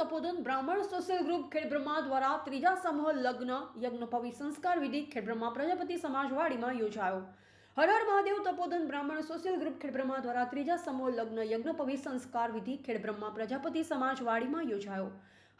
તપોદન બ્રાહ્મણ social group Khedbrahma દ્વારા ત્રીજા સમૂહ લગ્ન યજ્ઞોપવી સંસ્કાર વિધિ ખેડબ્રહ્મા પ્રજાપતિ સમાજવાડીમાં યોજાયો. હર હર મહાદેવ તપોદન બ્રાહ્મણ સોશિયલ ગ્રુપ ખેડબ્રહ્મા દ્વારા ત્રીજા સમૂહ લગ્ન યજ્ઞોપવી સંસ્કાર વિધિ ખેડબ્રહ્મા પ્રજાપતિ સમાજવાડીમાં યોજાયો.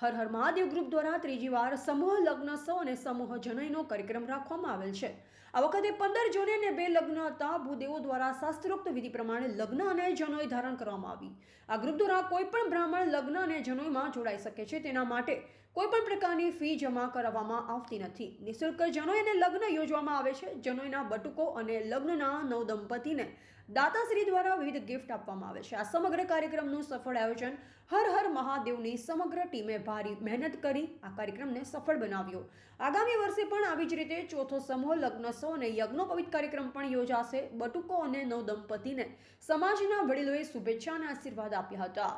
હર હર મહાદેવ ગ્રુપ દ્વારા ત્રીજી વાર સમૂહ લગ્ન સો અને સમૂહ જનોઈનો કાર્યક્રમ રાખવામાં આવેલ છે. આ વખતે પંદર જૂને અને બે લગ્ન હતા. ભૂદેવો દ્વારા શાસ્ત્રોક્ત વિધિ પ્રમાણે લગ્ન અને જનોઈ ધારણ કરવામાં આવી. આ ગ્રુપ દ્વારા કોઈ પણ બ્રાહ્મણ લગ્ન અને જનોઈમાં જોડાઈ શકે છે. તેના માટે કોઈ પણ પ્રકારની ફી જમા કરાવવામાં આવતી નથી. નિઃશુલ્ક જનોઈ અને લગ્ન યોજવામાં આવે છે. જનોઈના બટુકો અને લગ્નના નવ દંપતીને દાતાશ્રી દ્વારા વિવિધ ગિફ્ટ આપવામાં આવે છે. આ સમગ્ર કાર્યક્રમનું સફળ આયોજન હર હર મહાદેવની સમગ્ર ટીમે ભારી મહેનત કરી આ કાર્યક્રમને સફળ બનાવ્યો. આગામી વર્ષે પણ આવી જ રીતે ચોથો સમૂહ લગ્નસો અને યજ્ઞોપવિત કાર્યક્રમ પણ યોજાશે. બટુકો અને નવદંપતિને સમાજના વડીલોએ શુભેચ્છા અને આશીર્વાદ આપ્યા હતા.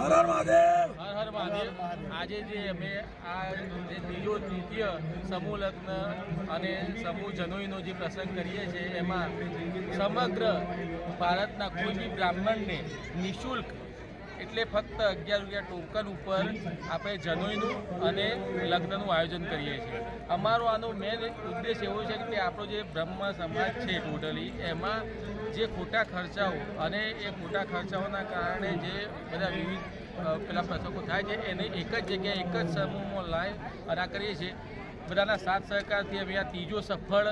હર હર મહાદેવ. હર હર મહાદેવ. આજે જે અમે આ જે ત્રીજો દ્વિતીય સમૂહ લગ્ન અને સમૂહ જનોઈનો જે પ્રસંગ કરીએ છીએ, એમાં સમગ્ર ભારતના કોઈ બી બ્રાહ્મણને નિઃશુલ્ક એટલે ફક્ત અગિયાર રૂપિયા ટોકન ઉપર આપણે જનોઈનું અને લગ્નનું આયોજન કરીએ છીએ. અમારો આનો મેન ઉદ્દેશ એવો છે કે આપણો જે બ્રહ્મ સમાજ છે ટોટલી એમાં જે ખોટા ખર્ચાઓ અને એ ખોટા ખર્ચાઓના કારણે જે બધા વિવિધ પેલા પ્રસંગો થાય છે, એને એક જ જગ્યાએ એક જ સમૂહમાં લાવી અદા કરીએ છીએ. બધાના સાથ સહકારથી અમે આ ત્રીજો સફળ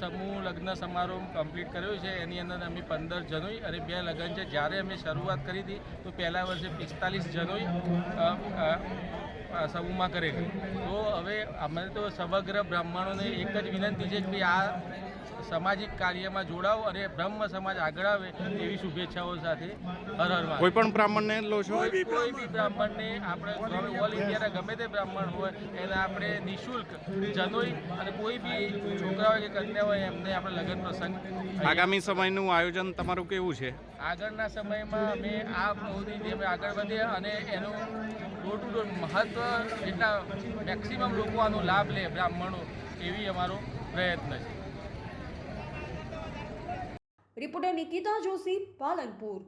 સમૂહ લગ્ન સમારોહ કમ્પ્લીટ કર્યો છે. એની અંદર અમે પંદર જનોઈ અને બે લગ્ન છે. જ્યારે અમે શરૂઆત કરી હતી, તો પહેલા વર્ષે પિસ્તાલીસ જનોઈ સમૂહમાં કરેલી. તો હવે અમે તો સમગ્ર બ્રાહ્મણોને એક જ વિનંતી છે કે આ સામાજિક કાર્યમાં જોડાઓ અને બ્રહ્મ સમાજ આગળ આવે એવી શુભેચ્છાઓ સાથે હર હર કોઈ પણ બ્રાહ્મણને લો છો? કોઈ બી બ્રાહ્મણને આપણે ઓલ ઇન્ડિયાના ગમે તે બ્રાહ્મણ હોય એને આપણે નિઃશુલ્ક જનોઈ અને કોઈ બી છોકરા હોય કે કન્યા હોય એમને આપણે લગ્ન પ્રસંગ આગામી સમયનું આયોજન તમારું કેવું છે? આગળના સમયમાં અમે આ મોદી અમે આગળ વધીએ અને એનું ડોર ટુ ડોર મહત્વ જેટલા મેક્સિમમ લોકો આનો લાભ લે બ્રાહ્મણો એવી અમારો પ્રયત્ન છે. રિપોર્ટર નિકિતા જોશી પાલનપુર